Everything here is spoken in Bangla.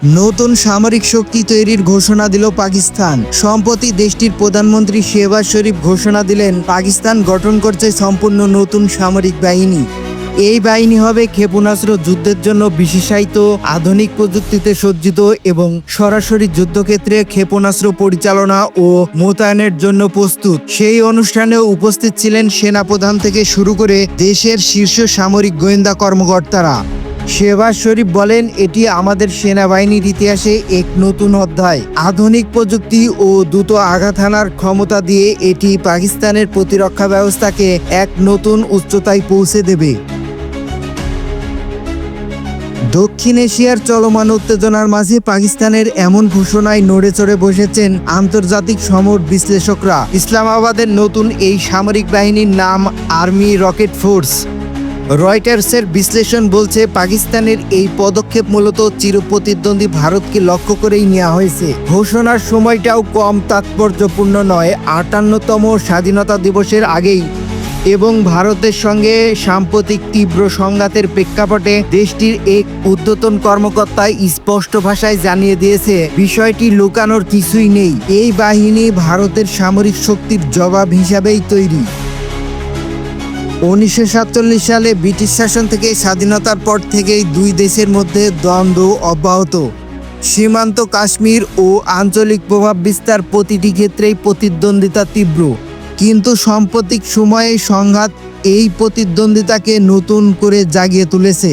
নতুন সামরিক শক্তি তৈরির ঘোষণা দিল পাকিস্তান। সম্প্রতি দেশটির প্রধানমন্ত্রী শেহবাজ শরীফ ঘোষণা দিলেন, পাকিস্তান গঠন করছে সম্পূর্ণ নতুন সামরিক বাহিনী। এই বাহিনী হবে ক্ষেপণাস্ত্র যুদ্ধের জন্য বিশেষায়িত, আধুনিক প্রযুক্তিতে সজ্জিত এবং সরাসরি যুদ্ধক্ষেত্রে ক্ষেপণাস্ত্র পরিচালনা ও মোতায়েনের জন্য প্রস্তুত। সেই অনুষ্ঠানে উপস্থিত ছিলেন সেনাপ্রধান থেকে শুরু করে দেশের শীর্ষ সামরিক গোয়েন্দা কর্মকর্তারা। শেহবাজ শরীফ বলেন, এটি আমাদের সেনাবাহিনীর ইতিহাসে এক নতুন অধ্যায়। আধুনিক প্রযুক্তি ও দ্রুত আঘাত হানার ক্ষমতা দিয়ে এটি পাকিস্তানের প্রতিরক্ষা ব্যবস্থাকে এক নতুন উচ্চতায় পৌঁছে দেবে। দক্ষিণ এশিয়ার চলমান উত্তেজনার মাঝে পাকিস্তানের এমন ঘোষণায় নড়ে চড়ে বসেছেন আন্তর্জাতিক সমর বিশ্লেষকরা। ইসলামাবাদের নতুন এই সামরিক বাহিনীর নাম আর্মি রকেট ফোর্স। রয়টার্সের বিশ্লেষণ বলছে পাকিস্তানের এই পদক্ষেপ মূলত চিরপ্রতিদ্বন্দ্বী ভারতকে লক্ষ্য করেই নেওয়া হয়েছে। ঘোষণার সময়টাও কম তাৎপর্যপূর্ণ নয়, আটান্নতম স্বাধীনতা দিবসের আগেই। এবং ভারতের সঙ্গে সাম্প্রতিক তীব্র সংঘাতের প্রেক্ষাপটে দেশটির এক উদ্যতন কর্মকর্তায় স্পষ্ট ভাষায় জানিয়ে দিয়েছে, বিষয়টি লুকানোর কিছুই নেই। এই বাহিনী ভারতের সামরিক শক্তির জবাব হিসাবেই তৈরি। উনিশশো সাতচল্লিশ সালে ব্রিটিশ শাসন থেকে স্বাধীনতার পর থেকেই দুই দেশের মধ্যে দ্বন্দ্ব অব্যাহত। সীমান্ত কাশ্মীর ও আঞ্চলিক প্রভাব বিস্তার প্রতিটি ক্ষেত্রেই প্রতিদ্বন্দ্বিতা তীব্র। কিন্তু সাম্প্রতিক সময়ে সংঘাত এই প্রতিদ্বন্দ্বিতাকে নতুন করে জাগিয়ে তুলেছে।